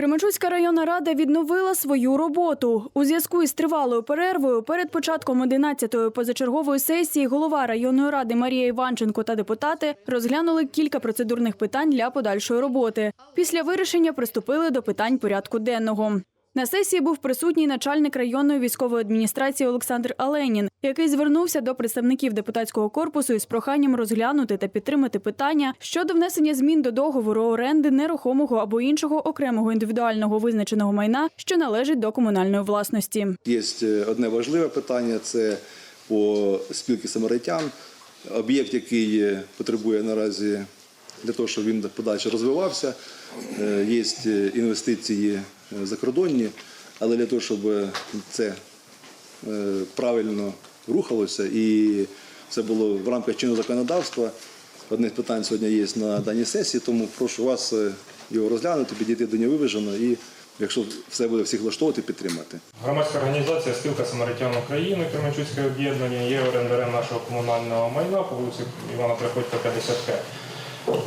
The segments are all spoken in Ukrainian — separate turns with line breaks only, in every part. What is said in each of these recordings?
Кременчуцька районна рада відновила свою роботу. У зв'язку із тривалою перервою перед початком 11-ї позачергової сесії голова районної ради Марія Іванченко та депутати розглянули кілька процедурних питань для подальшої роботи. Після вирішення приступили до питань порядку денного. На сесії був присутній начальник районної військової адміністрації Олександр Аленін, який звернувся до представників депутатського корпусу із проханням розглянути та підтримати питання щодо внесення змін до договору оренди нерухомого або іншого окремого індивідуального визначеного майна, що належить до комунальної власності.
Є е, одне важливе питання це по спілці самаритян. Об'єкт, який е, потребує наразі для того, щоб він подальше розвивався. Е, Є е, інвестиції е, закордонні, але для того, щоб це правильно рухалося і все було в рамках чинного законодавства. Одне з питань сьогодні є на даній сесії, тому прошу вас його розглянути, підійти до нього виважено і, якщо все буде всіх влаштовувати, підтримати.
Громадська організація Спілка Самаритян України Кременчуцьке об'єднання є орендарем нашого комунального майна по вулиці Івана Приходька, 50К.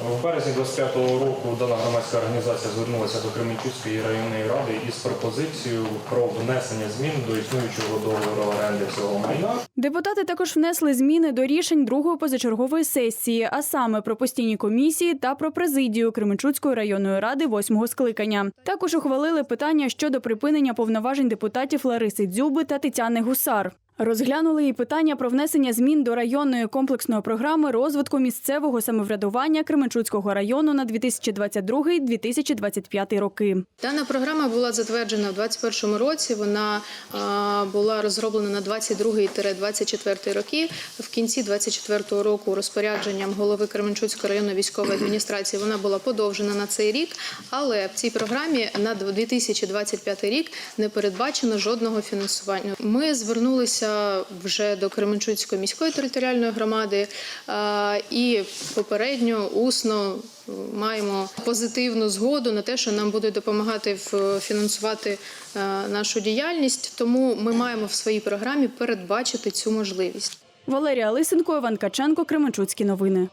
В березні 25-го року дана громадська організація звернулася до Кременчуцької районної ради із пропозицією про внесення змін до існуючого договору оренди цього майна.
Депутати також внесли зміни до рішень другої позачергової сесії, а саме про постійні комісії та про президію Кременчуцької районної ради восьмого скликання. Також ухвалили питання щодо припинення повноважень депутатів Лариси Дзюби та Тетяни Гусар. Розглянули і питання про внесення змін до районної комплексної програми розвитку місцевого самоврядування Кременчуцького району на 2022-2025 роки.
Дана програма була затверджена в 2021 році. Вона була розроблена на 22-24 роки. В кінці 24 року розпорядженням голови Кременчуцької районної військової адміністрації вона була подовжена на цей рік. Але в цій програмі на 2025 рік не передбачено жодного фінансування. Ми звернулися вже до Кременчуцької міської територіальної громади і попередньо усно маємо позитивну згоду на те, що нам будуть допомагати фінансувати е, нашу діяльність. Тому ми маємо в своїй програмі передбачити цю можливість.
Валерія Лисенко, Іван Каченко, Кременчуцькі новини.